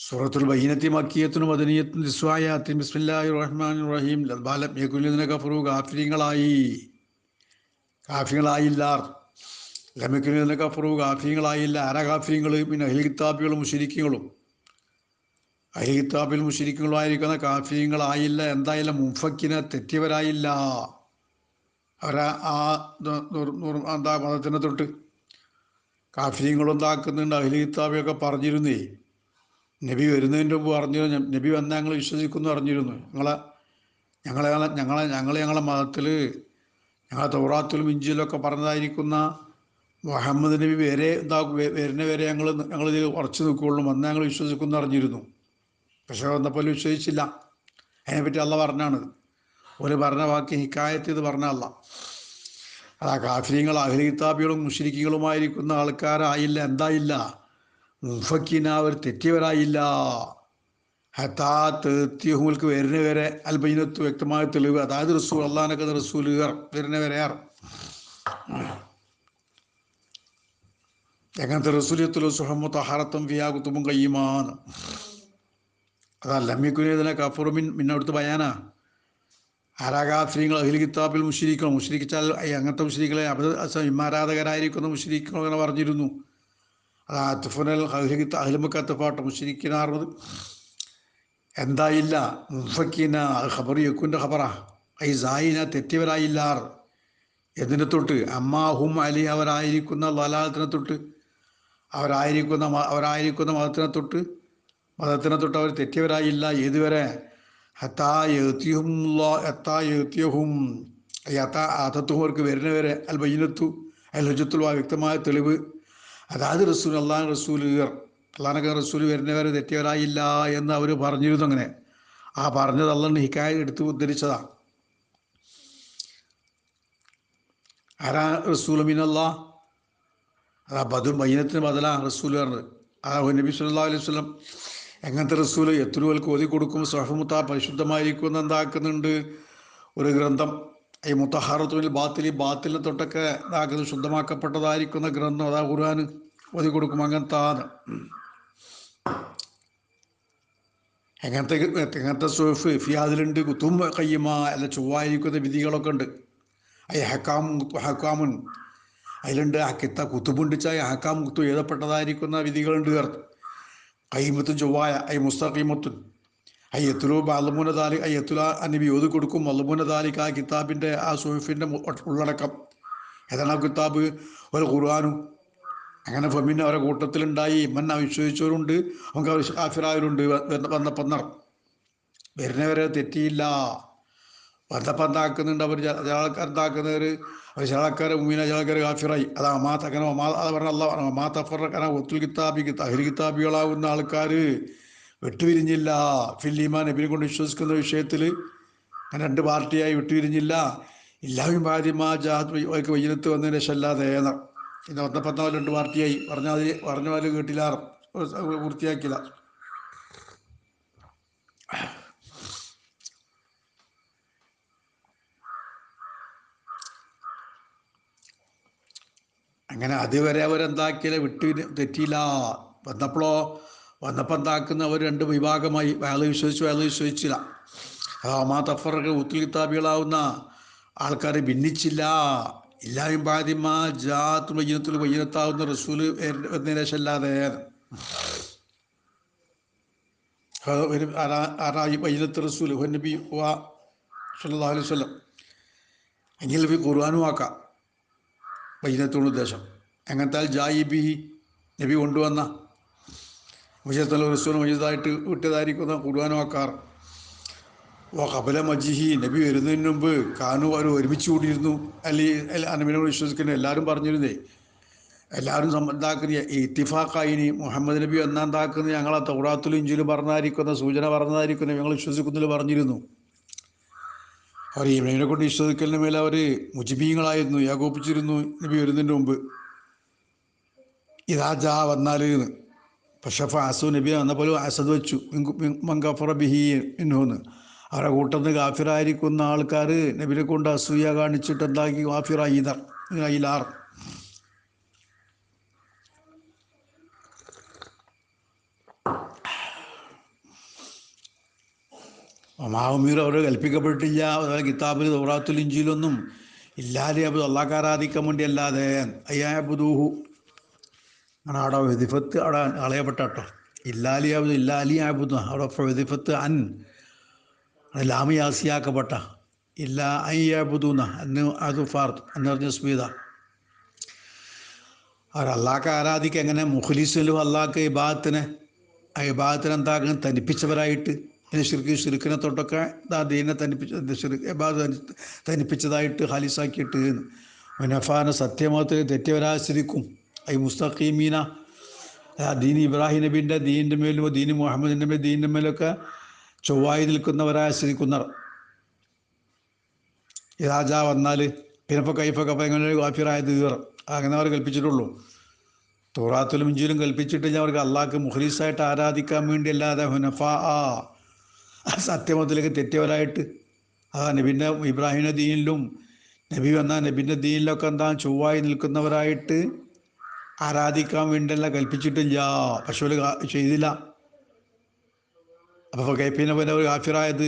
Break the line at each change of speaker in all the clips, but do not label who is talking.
സൂറത്തുൽ ബൈനത്തി മക്കിയത്തിനും മദനീയത്തും നിസ്വായാത്തിൻ ബിസ്മില്ലാഹി റഹ്മാൻ റഹീം ലബാലം യകുലിനെ കഫറു കാഫിര്യങ്ങളായി കാഫികളായില്ല ലമിക്കുലിനെ കഫറു കാഫിയങ്ങളായില്ല ആരാ കാഫിയങ്ങൾ പിന്നെ അഹിൽ കിതാബികളും മുഷിരിക്കുകളും അഹിൽ കിതാബിൽ മുഷിരിക്കുകളായിരിക്കുന്ന കാഫിങ്ങളായില്ല എന്തായാലും മുഫക്കിനെ തെറ്റിയവരായില്ല. അവരാ ആ എന്താ മതത്തിനെ തൊട്ട് കാഫിയങ്ങളുണ്ടാക്കുന്നുണ്ട് അഹിൽ കിതാബിയൊക്കെ പറഞ്ഞിരുന്നേ. നബി വരുന്നതിന്റെ മുമ്പ് അറിഞ്ഞിരുന്നു നബി വന്നാൽ ഞങ്ങൾ വിശ്വസിക്കുന്നു അറിഞ്ഞിരുന്നു ഞങ്ങളെ ഞങ്ങളെ ഞങ്ങളെ ഞങ്ങൾ ഞങ്ങളെ മതത്തിൽ ഞങ്ങളെ തൗറാത്തിലും ഒക്കെ പറഞ്ഞതായിരിക്കുന്ന മുഹമ്മദ് നബി വരെ എന്താ വരുന്ന വരെ ഞങ്ങൾ ഞങ്ങൾ ഇത് ഉറച്ചു നിൽക്കുകയുള്ളൂ. വന്നാൽ ഞങ്ങൾ വിശ്വസിക്കുന്നു അറിഞ്ഞിരുന്നു പക്ഷേ വന്നപ്പോൾ വിശ്വസിച്ചില്ല. അതിനെപ്പറ്റി അല്ല പറഞ്ഞാണ്. ഒരു പറഞ്ഞ വാക്ക് ഹിക്കായത്ത് ഇത് പറഞ്ഞല്ല അതാ കാഫിര്യങ്ങൾ അഹ്ലി കിതാബികളും മുഷരിക്കുകളുമായിരിക്കുന്ന ആൾക്കാരായില്ല എന്തായില്ല. മുഫക്കിന അവർ തെറ്റിയവരായില്ല. ഹത്താ തേത്യഹുങ്ങൾക്ക് വരുന്നവരെ അൽബൈനത്ത് വ്യക്തമായ തെളിവ്. അതായത് റസൂൽ അള്ളഹാനൊക്കെ റസൂലുകാർ വരുന്നവരെയാർ എങ്ങനത്തെ റസൂലിയത്തുലു സുഹമ്മ തഹാറത്തും ഫിയാകുത്തും അതല്ല അതാ ലമ്മിക്കുനേതിനെ കഫുറുമിൻ മിന്നടുത്ത് ബയാനാ. ആരാഗാഫ്രീങ്ങൾ അഖിൽ കിതാബിൽ മുഷിരിക്കണം മുഷിരിച്ചാൽ അങ്ങനത്തെ മുഷിരിക്കളെ അബദ ഇമാരാധകരായിരിക്കുന്ന മുഷിരിക്കണം അങ്ങനെ പറഞ്ഞിരുന്നു. അത് അത്തുഫുനൽ അഹിലിത്ത അഹിലുമക്കത്തുപാട്ട് മുഷിരിക്കിനാറുന്നത് എന്തായില്ല മുഫക്കീന ഖബർ യക്കുന്റെ ഖബറാ. ഐ സായിന തെറ്റിയവരായില്ലാർ. എന്നതിനെ തൊട്ട്? അമ്മാഹും അലി അവരായിരിക്കുന്ന ലലാലത്തിനെ തൊട്ട്. അവരായിരിക്കുന്ന അവരായിരിക്കുന്ന മതത്തിനെ തൊട്ട്. മതത്തിനെ തൊട്ട് അവർ തെറ്റിയവരായില്ല. ഏതുവരെ? ഹത്താ എത്തിയും എത്താ എത്തിയഹും യഥാ ആതത്തുഹർക്ക് വരുന്നവരെ അൽ ബൈനത്തു. അൽ ഹജത്തുൽ ആ വ്യക്തമായ തെളിവ്. അതായത് റസൂൽ അള്ളാഹ് റസൂൽ അള്ളാഹനൊക്കെ റസൂൽ വരുന്നവരെ തെറ്റിയവരായില്ല എന്ന് അവർ പറഞ്ഞിരുന്നു അങ്ങനെ. ആ പറഞ്ഞത് അള്ളാഹ് ഹിക്കായ എടുത്ത് ഉദ്ധരിച്ചതാ ആരാ റസൂൽ മീനല്ലാ അതാ ബദുൽ മൈനത്തിന് ബദലാ റസൂൽ പറഞ്ഞത്. ആ നബി സല്ലാ അലൈഹി വസല്ലം എങ്ങനത്തെ റസൂൽ എത്തുരുവൽക്ക് ഓതി കൊടുക്കും സഹമുത്ത പരിശുദ്ധമായിരിക്കും എന്താക്കുന്നുണ്ട്? ഒരു ഗ്രന്ഥം ഈ മുത്തഹാറത്തുൽ ബാത്തിലി ബാത്തിലെ തൊട്ടൊക്കെ ഇതാക്കുന്നത് ശുദ്ധമാക്കപ്പെട്ടതായിരിക്കുന്ന ഗ്രന്ഥം അതാ ഖുർആൻ ഒതി കൊടുക്കും അങ്ങനത്തെ ആണ്. എങ്ങനത്തെ എങ്ങനത്തെ സോഫ്? ഫിയാദിലുണ്ട് കുത്തും കയ്യുമ അല്ല ചൊവ്വായിരിക്കുന്ന വിധികളൊക്കെ ഉണ്ട്. അയ്യ ഹക്കാം ഹക്കാമുൻ അതിലുണ്ട് ആ കിത്ത കുത്തുപുണ്ടിച്ചായ ഹക്കാം കുത്തു എഴുതപ്പെട്ടതായിരിക്കുന്ന വിധികളുണ്ട്. കൈമത്തും ചൊവ്വായ ഐ മുസ്തഖീമത്തുൻ. ഐ എത്തുലു അള്ളമൂന താലി അയ്യത്തുല നബി ഓതി കൊടുക്കും. അള്ളമൂന താലിക്ക് ആ കിതാബിന്റെ ആ സുഹഫിന്റെ ഉള്ളടക്കം. ഏതാണ് ആ കിതാബ്? ഒരു ഖുർആാനും. അങ്ങനെ ഫമിന് അവരെ കൂട്ടത്തിലുണ്ടായി. മന്ന വിശ്വസിച്ചവരുണ്ട് നമുക്ക് കാഫിറായവരുണ്ട്. വന്ന പന്നർ വരുന്നവരെ തെറ്റിയില്ല. വന്നപ്പന്താക്കുന്നുണ്ട് അവർ എന്താക്കുന്നവർ അവർ ചില ആൾക്കാർ മുമീന ചില ആൾക്കാർ കാഫിറായി. അത് അമാത്ത അങ്ങനെ അമാ അത് പറഞ്ഞ അല്ല അമാ തഫറ ഒത്തുൽ കിതാബി അഹിൽ കിതാബികളാവുന്ന ആൾക്കാർ വിട്ടുപിരിഞ്ഞില്ല. ഫില്ലിമാൻ നബിനെ കൊണ്ട് വിശ്വസിക്കുന്ന വിഷയത്തിൽ രണ്ട് പാർട്ടിയായി വിട്ടുപിരിഞ്ഞില്ല. എല്ലാവരും ഭാര്യമാ ജാത് ഒക്കെ വൈകുന്നത്ത് വന്നതിന് ശേഷം അല്ലാതെ ഏന്ന ഇന്ന് ഒന്നപ്പത്താൽ രണ്ട് പാർട്ടിയായി? പറഞ്ഞാൽ പറഞ്ഞ പോലെ കേട്ടില്ല. പൂർത്തിയാക്കില്ല. അങ്ങനെ അതുവരെ അവരെന്താക്കിയില്ല? വിട്ടു തെറ്റിയില്ല. വന്നപ്പോഴോ വന്നപ്പോൾ എന്താക്കുന്ന അവർ രണ്ട് വിഭാഗമായി അയാൾ വിശ്വസിച്ചു അയാൾ വിശ്വസിച്ചില്ല. അമാ തഫറൊക്കെ ഉത്തുലിത്താബികളാവുന്ന ആൾക്കാർ ഭിന്നിച്ചില്ല. ഇല്ലായും ബാധ്യമ ജാത്ത് വയ്യനത്തിൽ വയ്യനത്താവുന്ന റസൂൽ അല്ലാതെ. ഒരു ആരായി വയ്യനത്ത് റസൂൽ നബി വാ സല്ലല്ലാഹു അലൈഹി വസല്ലം. എങ്കിൽ ഖുർആാനും ആക്കാം. ഉദ്ദേശം എങ്ങനത്താൽ ജായിബി നബി കൊണ്ടുവന്ന മുജത്തൽ റസൂൽ മജീദായിട്ട് വിട്ടതായിരിക്കുന്ന കുടുവാനോക്കാർ ഓ കപല മജിഹി നബി വരുന്നതിന് മുമ്പ് കാനു അവർ ഒരുമിച്ച് കൂടിയിരുന്നു. അല്ലെങ്കിൽ നബിനോട് വിശ്വസിക്കുന്നു എല്ലാവരും പറഞ്ഞിരുന്നേ. എല്ലാവരും സംബന്ധാക്കുന്ന ഇത്തിഫാക്കായിനി മുഹമ്മദ് നബി ഒന്നാന്താക്കുന്ന ഞങ്ങൾ ആ തൗറാത്തുൽ ഇഞ്ചിലും പറഞ്ഞതായിരിക്കുന്ന സൂചന പറഞ്ഞതായിരിക്കുന്നു ഞങ്ങൾ വിശ്വസിക്കുന്നതിൽ പറഞ്ഞിരുന്നു. അവർ ഇബ്രാഹിമിനെ കൊണ്ട് വിശ്വസിക്കലിന് മേലെ അവർ മുജിബീങ്ങളായിരുന്നു ഏകോപിച്ചിരുന്നു നബി വരുന്നതിന് മുമ്പ്. ഇതാ ജാ വന്നാൽ എന്ന്. പക്ഷെ ഫാസു നബി വന്നപ്പോൾ അസദ് വെച്ചു. മങ്കഫറ ബിഹി ഇന്നുന്ന് അവരുടെ കൂട്ടത്തിൽ ഗാഫിറായിരിക്കുന്ന ആൾക്കാർ നബിനെ കൊണ്ട് അസൂയ കാണിച്ചിട്ട് എന്താക്കി? ഗാഫിറായിദർ അയിലാർ ഒമാമീർ അവർ കൽപ്പിക്കപ്പെട്ടില്ല അതുപോലെ കിതാബിൽ ദൗറാത്തുൽ ഇഞ്ചിയിലൊന്നും ഇല്ലാതെ അബു അള്ളാഹ് ആരാധിക്കാൻ വേണ്ടി അല്ലാതെ അയ്യാബുദൂഹു ആണ് അവിടെ വെതിഫത്ത് അവിടെ അളയപ്പെട്ടോ കേട്ടോ ഇല്ലാലി അബുദ് ഇല്ലാലി ആബുദ് അവിടെ വെതിഫത്ത് അൻ ലാമിയാസിയാക്കപ്പെട്ട. ഇല്ല അയ്യാബുദൂന്ന അന്ന് അത് ഫാർത്ത് എന്ന് പറഞ്ഞ സ്മീത അവർ അള്ളാഹ്ക്ക് ആരാധിക്കുക എങ്ങനെ മുഖ്ലിസിലും അള്ളാഹ്ക്ക് ഇബാദത്തിനെ ആ ഇബാദത്തിനെ എന്താക്കും തനിപ്പിച്ചവരായിട്ട്. പിന്നെ ശരിക്കും ശിർക്കിനെ തൊട്ടൊക്കെ ആ ദീനെ തനിപ്പിച്ച തനിപ്പിച്ചതായിട്ട് ഹാലിസാക്കിയിട്ട്. മുനഫാന സത്യമത്തിൽ തെറ്റിയവരാശ്രയിക്കും ഐ മുസ്തഖീമീന. ദീൻ ഇബ്രാഹിം നബീന്റെ ദീനിന്റെ മേലും ദീൻ മുഹമ്മദിന്റെ നബി ദീനിന്റെ മേലൊക്കെ ചൊവ്വായി നിൽക്കുന്നവരാശ്രയിക്കുന്നവർ ഈ രാജ വന്നാൽ പിന്നെ ഇപ്പോൾ കൈഫൊക്കെ എങ്ങനെ ഗാഫിറായത് തീർ അങ്ങനെ അവർ കൽപ്പിച്ചിട്ടുള്ളൂ. തോറാത്തിലും ഇഞ്ചിലും കൽപ്പിച്ചിട്ട് ഞാൻ അവർക്ക് അള്ളാഹ്ക്ക് മുഹ്ലീസായിട്ട് ആരാധിക്കാൻ വേണ്ടി അല്ലാതെ ഹുനഫ ആ സത്യമത്തിലേക്ക് തെറ്റിയവരായിട്ട്. ആ നബിന്റെ ഇബ്രാഹിം ദീനിലും നബി വന്ന നബിന്റെ ദീനിലൊക്കെ എന്താ ചൊവ്വായി നിൽക്കുന്നവരായിട്ട് ആരാധിക്കാൻ വേണ്ടിയല്ല കൽപ്പിച്ചിട്ടില്ല. പക്ഷെ ഒരു ചെയ്തില്ല. അപ്പോൾ കൈപ്പിനെ പിന്നെ ഒരു കാഫിറായത്.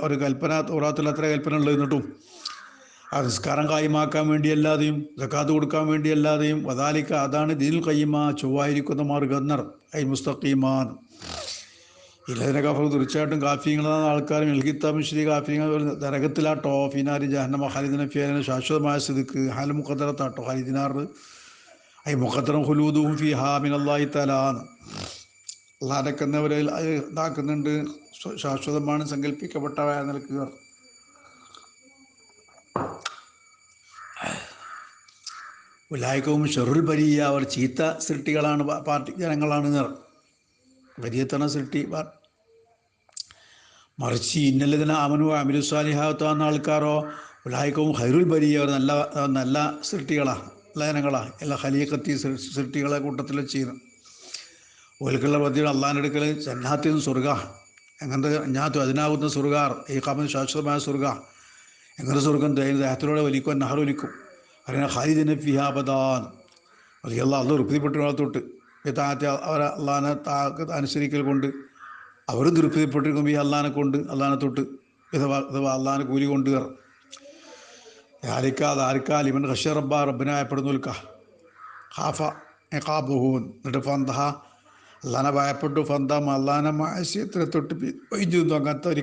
ഒരു കൽപ്പന തോറാത്തിൽ അത്ര കൽപ്പന ഉള്ളത് എന്നിട്ടും. ആ നിസ്കാരം കായ്മാക്കാൻ വേണ്ടിയല്ലാതെയും ജക്കാത്ത് കൊടുക്കാൻ വേണ്ടിയല്ലാതെയും വദാലിക്ക അതാണ് ദിനിൽ കയ്യമ ചൊവ്വായിരിക്കുന്ന മാർഗന്നർ ഐ മുസ്തഖീമാൻ. ഇല്ലതിനെ കഫർ തീർച്ചയായിട്ടും കാഫിങ്ങളാണ് ആൾക്കാരും എൽഹിത്താബും ശ്രീ കാഫിങ്ങൾ നരകത്തിലാട്ടോ. ഫിനാരി ജഹന്നമ ഖാലിദിനെ ഫിയാലിന് ശാശ്വതമായ സ്ഥിതിക്ക്. ഹാൽ ഹരിദിനാറ് ഐ മുഖത്തറും ഹുലൂദും ഫി ഹാമിൻ അള്ളാഹി തലാന്ന് അള്ളാഹനക്കുന്നവരെ ഇതാക്കുന്നുണ്ട്. ശാശ്വതമാണ് സങ്കല്പിക്കപ്പെട്ടവ നിൽക്കുക ഉലായിക്കവും ഷെറുൽ ബരിയ അവർ ചീത്ത സൃഷ്ടികളാണ് പാർട്ടി ജനങ്ങളാണ് നിർ വലിയത്തണ സൃഷ്ടി മറിച്ച് ഇന്നല്ലതിന് അമനു അമിരു സ്വാലിഹാത്താന്ന ആൾക്കാരോ ഉലായിക്കവും ഹൈറുൽ ബരിയ അവർ നല്ല നല്ല സൃഷ്ടികളാണ്. നല്ല ജനങ്ങളാ എല്ലാ ഹലിയക്കത്തി സൃഷ്ടികളെ കൂട്ടത്തിൽ ചെയ്യുന്നത് ഓൽക്കുള്ള പദ്ധതി അള്ളാഹിന്റെ അടുക്കൽ ജന്നാത്തിൽ സ്വർഗ എങ്ങനത്തെ ഞാത്തു അതിനാകുന്ന സ്വർഗാർ ഈ കാമൻ ശാശ്വതമായ സ്വർഗ എങ്ങനെ സ്വർഗം ദേഹത്തിലൂടെ വലിക്കും നഹർ വലിക്കും. അങ്ങനെ ഖാലിദിനെ ഫിഹാബദാൻ അത് അള്ളാഹ് അള്ള തൃപ്തിപ്പെട്ട തൊട്ട് താഴത്തെ അവരെ അള്ളാഹിനെ താക്ക് അനുസരിക്കൽ കൊണ്ട് അവരും തൃപ്തിപ്പെട്ടിരിക്കും ഈ അള്ളാഹിനെ കൊണ്ട് അള്ളാഹിനെ തൊട്ട്. അഥവാ അള്ളാഹിനെ കൂലി കൊണ്ട് കയറും ആരിക്കാ ആരിക്കാൽ ഇവൻ റഷ്യ റബ്ബ റബ്ബിനായപ്പെടുന്നു ഖാഫ എക്കാബുഹൂൻ എന്നിട്ട് ഫന്തഹ അള്ളാനെ ഭയപ്പെട്ടു. ഫന്തം അള്ളാനെ മാസ്യത്തിനെ തൊട്ട് വൈദ്യുതി അങ്ങനത്തെ ഒരു